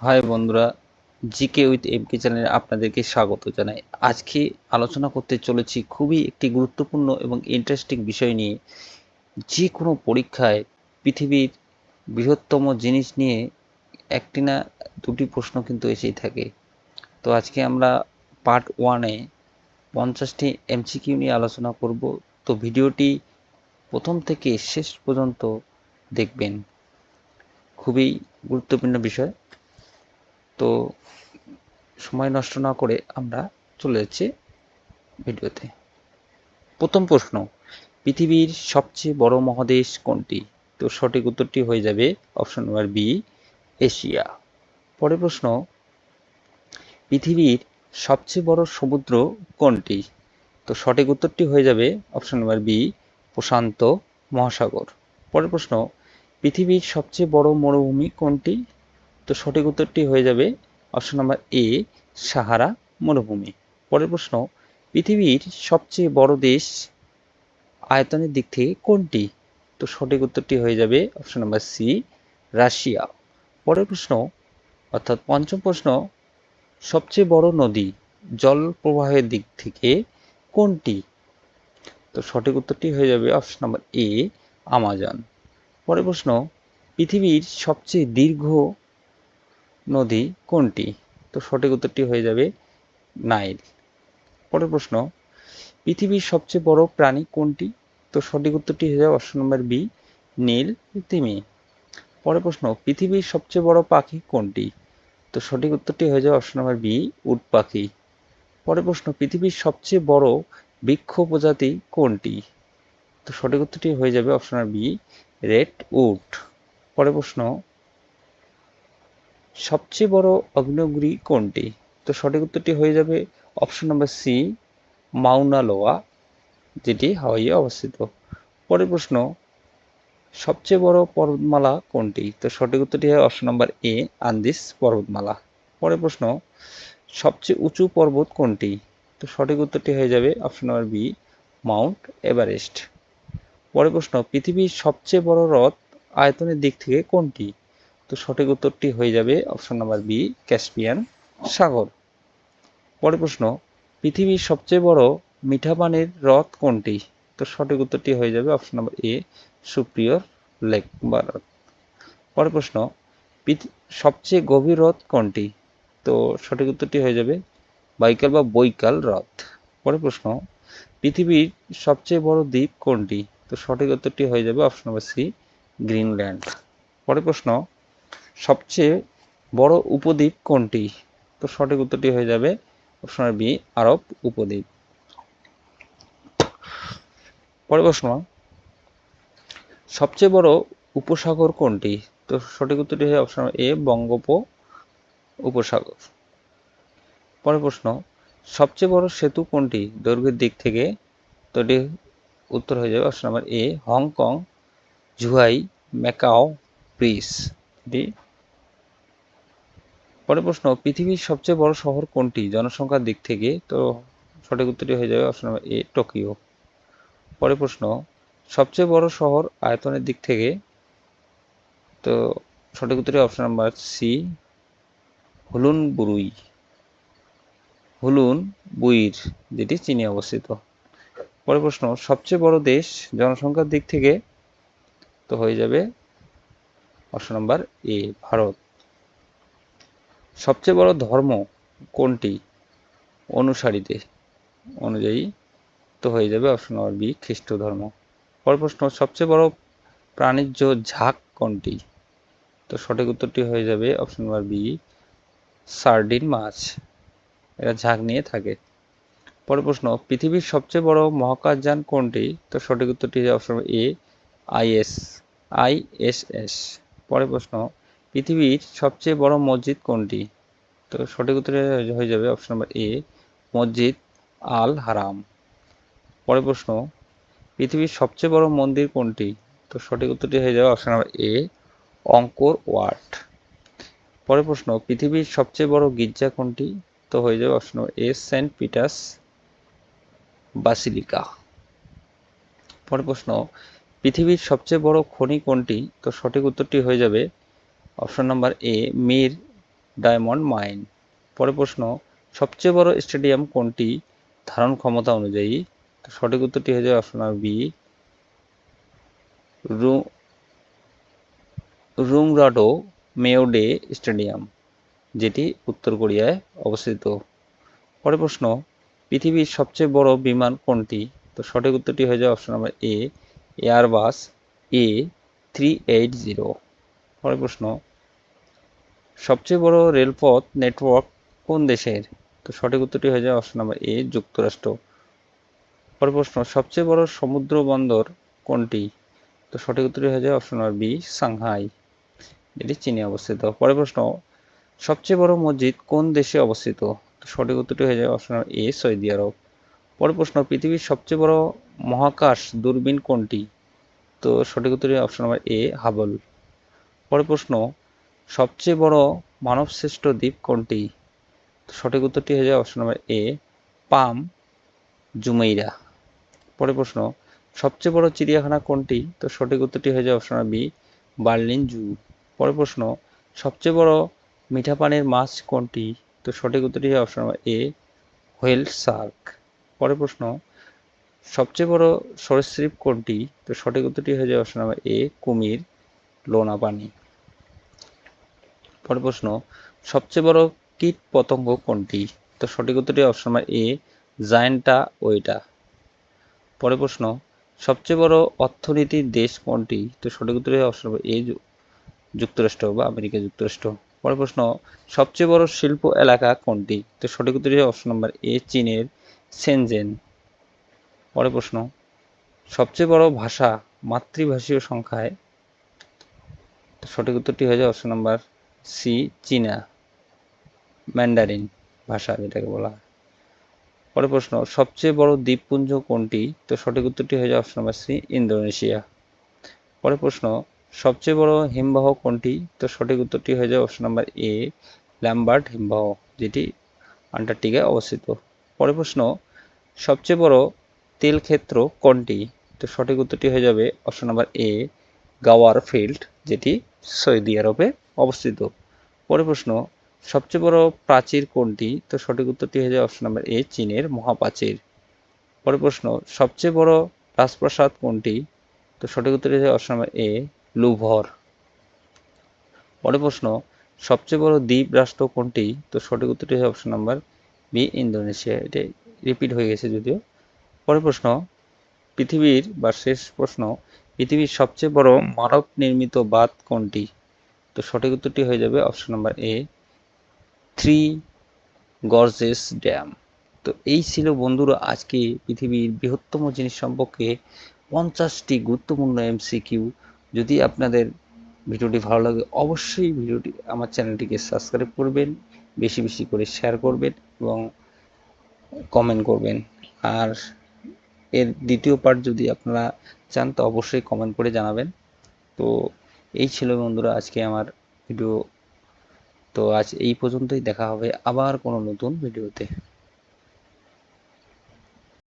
High বন্ধুরা GK with এমকে চ্যানেলে আপনাদেরকে স্বাগত জানাই। আজকে আলোচনা করতে চলেছি খুবই একটি গুরুত্বপূর্ণ এবং ইন্টারেস্টিং বিষয় নিয়ে। যে কোনো পরীক্ষায় পৃথিবীর বৃহত্তম জিনিস নিয়ে একটি না দুটি প্রশ্ন কিন্তু এসেই থাকে। তো আজকে আমরা পার্ট ওয়ানে পঞ্চাশটি এমসিকিউ নিয়ে আলোচনা করব। তো ভিডিওটি প্রথম থেকে শেষ পর্যন্ত দেখবেন। খুবই গুরুত্বপূর্ণ বিষয়। তো সময় নষ্ট না করে আমরা চলে যাচ্ছি ভিডিওতে। প্রথম প্রশ্ন, পৃথিবীর সবচেয়ে বড় মহাদেশ কোনটি? তো সঠিক উত্তরটি হয়ে যাবে অপশন নাম্বার বি, এশিয়া। পরের প্রশ্ন, পৃথিবীর সবচেয়ে বড় সমুদ্র কোনটি? তো সঠিক উত্তরটি হয়ে যাবে অপশন নাম্বার বি, প্রশান্ত মহাসাগর। পরের প্রশ্ন, পৃথিবীর সবচেয়ে বড় মরুভূমি কোনটি? তো সঠিক উত্তরটি হয়ে যাবে অপশন নাম্বার এ, সাহারা মরুভূমি। পরের প্রশ্ন, পৃথিবীর সবচেয়ে বড় দেশ আয়তনের দিক থেকে কোনটি? তো সঠিক উত্তরটি হয়ে যাবে অপশন নাম্বার সি, রাশিয়া। পরের প্রশ্ন, অর্থাৎ পঞ্চম প্রশ্ন, সবচেয়ে বড় নদী জল প্রবাহের দিক থেকে কোনটি? তো সঠিক উত্তরটি হয়ে যাবে অপশন নাম্বার এ, আমাজন। পরের প্রশ্ন, পৃথিবীর সবচেয়ে দীর্ঘ নদী কোনটি? তো সঠিক উত্তরটি হয়ে যাবে নাইল। পরের প্রশ্ন, পৃথিবীর সবচেয়ে বড় প্রাণী কোনটি? তো সঠিক উত্তরটি হয়ে যাবে অপশন নম্বর বি, নীল তিমি। পরের প্রশ্ন, পৃথিবীর সবচেয়ে বড় পাখি কোনটি? তো সঠিক উত্তরটি হয়ে যাবে অপশন নম্বর বি, উট পাখি। পরের প্রশ্ন, পৃথিবীর সবচেয়ে বড় বৃক্ষ প্রজাতি কোনটি? তো সঠিক উত্তরটি হয়ে যাবে option number B, redwood পরের প্রশ্ন সবচেয়ে বড় আগ্নেয়গিরি কোনটি? তো সঠিক উত্তরটি হয়ে যাবে অপশন নম্বর সি মাউনা লোয়া, যেটি হাওয়াইয়ে অবস্থিত। পরের প্রশ্ন, সবচেয়ে বড় পর্বতমালা কোনটি? তো সঠিক উত্তরটি হয় অপশন নম্বর এ আন্দিস পর্বতমালা। পরের প্রশ্ন, সবচেয়ে উঁচু পর্বত কোনটি? তো সঠিক উত্তরটি হয়ে যাবে option number B Mount Everest. পরের প্রশ্ন, পৃথিবীর সবচেয়ে বড় হ্রদ আয়তনের দিক থেকে কোনটি? তো সঠিক উত্তরটি হয়ে যাবে অপশন নাম্বার বি ক্যাসপিয়ান সাগর। পরের প্রশ্ন, পৃথিবীর সবচেয়ে বড় মিঠা পানির হ্রদ কোনটি? তো সঠিক উত্তরটি হয়ে যাবে option number A Superior lake বা হ্রদ পরের প্রশ্ন সবচেয়ে গভীর হ্রদ কোনটি? তো সঠিক উত্তরটি হয়ে যাবে বাইকাল বা বৈকাল হ্রদ। পরের প্রশ্ন, পৃথিবীর সবচেয়ে বড় দ্বীপ কোনটি? তো সঠিক উত্তরটি হয়ে যাবে অপশন নাম্বার সি গ্রিনল্যান্ড পরের প্রশ্ন সবচেয়ে বড় উপদ্বীপ কোনটি? তো সঠিক উত্তরটি হয়ে যাবে অপশন বি আরব উপদ্বীপ। পরের প্রশ্ন, সবচেয়ে বড় উপসাগর কোনটি? তো সঠিক উত্তরটি হয়ে অপশন এ বঙ্গোপ উপসাগর। পরের প্রশ্ন, সবচেয়ে বড় সেতু কোনটি? দৈর্ঘ্যের দিক থেকে। তো এটি উত্তর হয়ে যাবে option number A Hong Kong Zhuhai Macau, bridge. এটি পরের প্রশ্ন, পৃথিবীর সবচেয়ে বড় শহর কোনটি? জনসংখ্যার দিক থেকে তো সঠিক উত্তরটি হয়ে যাবে অপশন নাম্বার এ টোকিও। পরের প্রশ্ন, সবচেয়ে বড় শহর আয়তনের দিক থেকে? তো সঠিক উত্তরটি option number C Hulun Buir Hulun Buir যেটি চীনে অবস্থিত। পরের প্রশ্ন, সবচেয়ে বড় দেশ জনসংখ্যার দিক থেকে? তো হয়ে যাবে অপশন নাম্বার এ ভারত। সবচেয়ে বড় ধর্ম কোনটি? অনুসারীতে অনুযায়ী তো হয়ে যাবে অপশন নম্বর বি খ্রিস্ট ধর্ম। পর প্রশ্ন, সবচেয়ে বড় প্রাণীজ ঝাঁক কোনটি? তো সঠিক উত্তরটি হয়ে যাবে অপশন নম্বর বি সার্ডিন মাছ। এরা ঝাঁক নিয়ে থাকে। পরের প্রশ্ন, পৃথিবীর সবচেয়ে বড় মহাকাশযান কোনটি? তো সঠিক উত্তরটি অপশন এ আইএস আইএসএস পরের প্রশ্ন পৃথিবীর সবচেয়ে বড় মসজিদ কোনটি? তো সঠিক উত্তরে হয়ে যাবে অপশন নাম্বার এ মসজিদ আল হারাম পরের প্রশ্ন, পৃথিবীর সবচেয়ে বড় মন্দির কোনটি? তো সঠিক উত্তরটি হয়ে যাবে option number A Angkor Wat. পরের প্রশ্ন, পৃথিবীর সবচেয়ে বড় গির্জা কোনটি? তো হয়ে যাবে option number A Saint Peter's Basilica. পরের প্রশ্ন, পৃথিবীর সবচেয়ে বড় খনি কোনটি? তো সঠিক উত্তরটি হয়ে যাবে option number A, Mir diamond mine. পরের প্রশ্ন, সবচেয়ে বড় স্টেডিয়াম কোনটি? ধারণ ক্ষমতা অনুযায়ী। সঠিক উত্তরটি হয়ে যাবে option B Rungrado May Day stadium, যেটি উত্তর কোরিয়ায় অবস্থিত। পরের প্রশ্ন, পৃথিবীর সবচেয়ে বড় বিমান কোনটি? তো সঠিক উত্তরটি হয়ে যাবে option number A, Airbus A, three eight zero. পরের প্রশ্ন সবচেয়ে বড় রেলপথ নেটওয়ার্ক কোন দেশের? তো সঠিক উত্তরটি হয়ে যায় অপশন নাম্বার এ, যুক্তরাষ্ট্র। পরের প্রশ্ন, সবচেয়ে বড় সমুদ্র বন্দর কোনটি? তো সঠিক উত্তরটি হয়ে যায় অপশন নাম্বার বি, সাংহাই। এটি চীনে অবস্থিত। পরের প্রশ্ন, সবচেয়ে বড় মসজিদ কোন দেশে অবস্থিত? তো সঠিক উত্তরটি হয়ে যায় option number A, Saudi Arab. পরের প্রশ্ন, পৃথিবীর সবচেয়ে বড় মহাকাশ দূরবীন কোনটি? তো সঠিক উত্তরটি অপশন নাম্বার এ, হাবল। পরের প্রশ্ন সবচেয়ে বড় মানবশ্রেষ্ঠ দ্বীপ কোনটি? সঠিক উত্তরটি হয়ে যায় option number A Palm, Jumeirah. পরের প্রশ্ন, সবচেয়ে বড় চিড়িয়াখানা কোনটি? তো সঠিক উত্তরটি হয়ে যায় অপশন বি বার্লিন জু। পরের প্রশ্ন, সবচেয়ে বড় মিঠা পানির মাছ কোনটি? তো সঠিক উত্তরটি হবে option number A whale shark. পরের প্রশ্ন, সবচেয়ে বড় সরীসৃপ কোনটি? তো সঠিক উত্তরটি হয়ে যায় অপশন নাম্বার এ কুমির লোনা পানি পরের প্রশ্ন, সবচেয়ে বড় কীট পতঙ্গ কোনটি? তো সঠিক উত্তরটি অপশন নাম্বার এ জায়েন্টা ওইটা পরের প্রশ্ন, সবচেয়ে বড় অর্থনীতির দেশ কোনটি? তো সঠিক উত্তরটি অপশন নাম্বার এ যুক্তরাষ্ট্র বা আমেরিকা যুক্তরাষ্ট্র। পরের প্রশ্ন, সবচেয়ে বড় শিল্প এলাকা কোনটি? তো সঠিক উত্তরটি অপশন নাম্বার এ, চীনের সেনজেন। পরের প্রশ্ন, সবচেয়ে বড় ভাষা মাতৃভাষীয় সংখ্যায়? সঠিক উত্তরটি হয়ে যায় অপশন নাম্বার সি, চীনা ম্যান্ডারিন ভাষা যেটাকে বলা হয়। পরের প্রশ্ন, সবচেয়ে বড় দ্বীপপুঞ্জ কোনটি? তো সঠিক উত্তরটি হয়ে যায় অপশন নাম্বার সি, ইন্দোনেশিয়া। পরের প্রশ্ন, সবচেয়ে বড় হিমবাহ কোনটি? তো সঠিক উত্তরটি হয়ে যায় অপশন নাম্বার এ, ল্যাম্বার্ট হিমবাহ, যেটি আন্টার্কটিকায় অবস্থিত। পরের প্রশ্ন, সবচেয়ে বড় তেল ক্ষেত্র কোনটি? তো সঠিক উত্তরটি হয়ে যাবে অপশন নাম্বার এ গাওয়ার ফিল্ড যেটি সৌদি আরবে অবস্থিত। পরের প্রশ্ন, সবচেয়ে বড় প্রাচীর কোনটি? তো সঠিক উত্তরটি হয়ে যাবে অপশন নাম্বার এ, চীনের মহাপ্রাচীর। পরের প্রশ্ন, সবচেয়ে বড় রাজপ্রাসাদ কোনটি? তো সঠিক উত্তর হয়ে যাবে অপশন নাম্বার এ, লুভর। পরের প্রশ্ন, সবচেয়ে বড় দ্বীপ রাষ্ট্র কোনটি? তো সঠিক উত্তরটি হচ্ছে অপশন নাম্বার বি, ইন্দোনেশিয়া। এটি রিপিট হয়ে গেছে যদিও। পরের প্রশ্ন, পৃথিবীর, বা শেষ প্রশ্ন, পৃথিবীর সবচেয়ে বড় মানব নির্মিত বাঁধ কোনটি? তো সঠিক উত্তরটি হয়ে যাবে option number A Three Gorges Dam তো এই ছিল বন্ধুরা আজকে পৃথিবীর বৃহত্তম জিনিস সম্পর্কে পঞ্চাশটি গুরুত্বপূর্ণ এমসিকিউ যদি আপনাদের ভিডিওটি ভালো লাগে, অবশ্যই ভিডিওটি আমার চ্যানেলটিকে সাবস্ক্রাইব করবেন, বেশি বেশি করে শেয়ার করবেন এবং কমেন্ট করবেন। আর এর দ্বিতীয় পার্ট যদি আপনারা চান, তো অবশ্যই কমেন্ট করে জানাবেন। তো এই ছিল বন্ধুরা আজকে আমার ভিডিও তো আজ এই পর্যন্তই, দেখা হবে আবার কোনো নতুন ভিডিওতে